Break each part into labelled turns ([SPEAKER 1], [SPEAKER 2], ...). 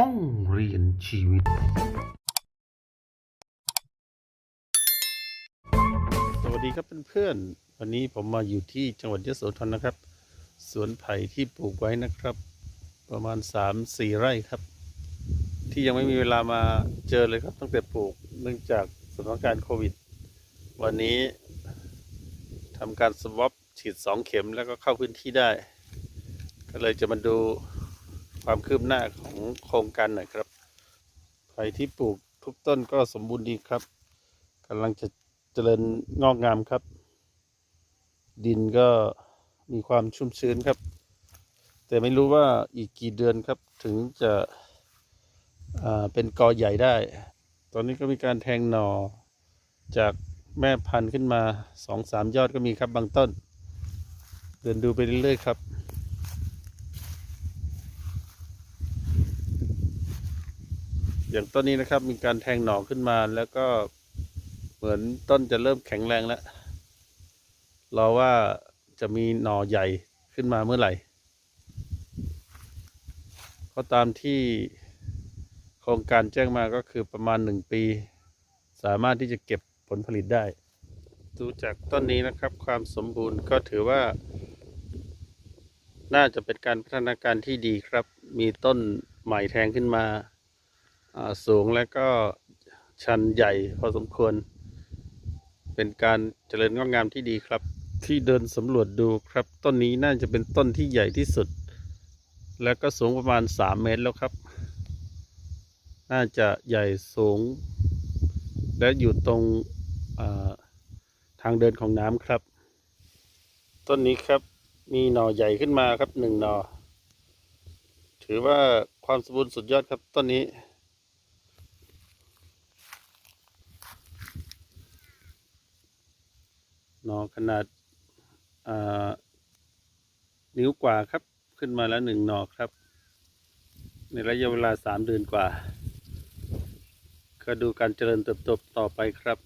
[SPEAKER 1] ห้องเรียนชีวิต สวัสดีครับเพื่อนๆ วันนี้ผมมาอยู่ที่จังหวัดยโสธรนะครับ สวนไผ่ที่ปลูกไว้นะครับ ประมาณ 3-4 ไร่ครับ ที่ยังไม่มีเวลามาเจอเลยครับตั้งแต่ปลูกเนื่องจากสถานการณ์โควิด วันนี้ทำการสวอปฉีด 2 เข็มแล้วก็เข้าพื้นที่ได้ ก็เลยจะมาดู ความคืบหน้าของโครงการหน่อยครับไผ่ที่ปลูกทุกต้นก็สมบูรณ์ดีครับกำลังจะเจริญงอกงามครับ ดินก็มีความชุ่มชื้นครับ แต่ไม่รู้ว่าอีกกี่เดือนครับ ถึงจะเป็นกอใหญ่ได้ ตอนนี้ก็มีการแทงหน่อจากแม่พันธุ์ขึ้นมาสองสามยอดก็มีครับบางต้น เดินดูไปเรื่อยๆครับ อย่างต้นนี้นะครับ มีการแทงหน่อขึ้นมาแล้วก็เหมือนต้นจะเริ่มแข็งแรงแล้วรอว่าจะมีหน่อใหญ่ขึ้นมาเมื่อไหร่ก็ตามที่โครงการแจ้งมาก็คือประมาณหนึ่งปี สามารถที่จะเก็บผลผลิตได้ ดูจากต้นนี้นะครับ ความสมบูรณ์ก็ถือว่า น่าจะเป็นการพัฒนาการที่ดีครับ มีต้นใหม่แทงขึ้นมาอ่า สูงและก็ชันใหญ่พอสมควร เป็นการเจริญงอกงามที่ดีครับ ที่เดินสำรวจดูครับ ต้นนี้น่าจะเป็นต้นที่ใหญ่ที่สุด แล้วก็สูงประมาณ 3 เมตรแล้วครับ น่าจะใหญ่สูง และอยู่ตรงทางเดินของน้ำครับ ต้นนี้ครับมีหน่อใหญ่ขึ้นมาครับหนึ่งหน่อ ถือว่าความสมบูรณ์สุดยอดครับต้นนี้ หนอขนาดนิ้วกว่าครับ ขึ้นมาแล้วหนึ่งหนอครับ ในระยะเวลาสามเดือนกว่า ก็ดูการเจริญเติบโตต่อไปครับ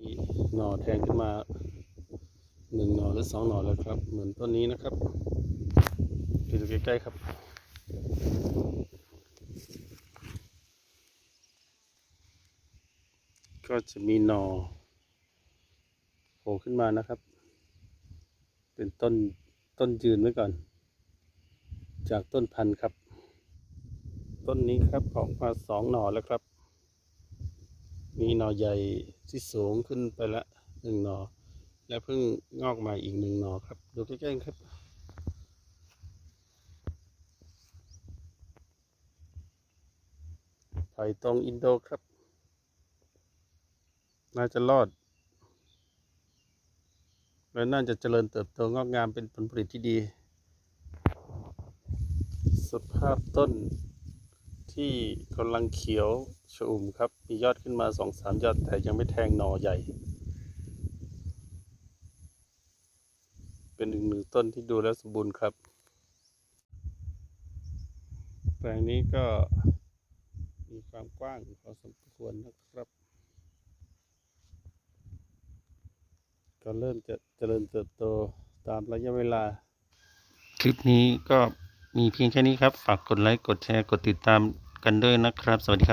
[SPEAKER 1] มีหน่อแทงขึ้นมาหนึ่งหน่อหรือสองหน่อแล้วครับ เหมือนต้นนี้นะครับไปดูใกล้ๆครับก็จะมีหน่อ ผล่ขึ้นมานะครับ เป็นต้นต้นยืนไว้ก่อน จากต้นพันธุ์ครับ ต้นนี้ครับออกมาสองหน่อแล้วครับ มีหน่อใหญ่ที่สูงขึ้นไปละหนึ่งหน่อ และเพิ่งงอกมาอีกหนึ่งหน่อครับ ดูใกล้ๆครับไผ่ตรงอินโดครับ น่าจะรอด และน่าจะเจริญเติบโตงอกงามเป็นผลผลิตที่ดี สภาพต้นที่กำลังเขียวชอุ่มครับ มียอดขึ้นมาสองสามยอดแต่ยังไม่แทงหน่อใหญ่ เป็นหนึ่งหนึ่งต้นที่ดูแล้วสมบูรณ์ครับ แปลงนี้ก็มีความกว้างพอสมควรนะครับ ก็เริ่มจะเจริญเติบโตตามระยะเวลา คลิปนี้ก็มีเพียงแค่นี้ครับ ฝากกดไลค์ กดแชร์ กดติดตามกันด้วยนะครับ สวัสดีครับ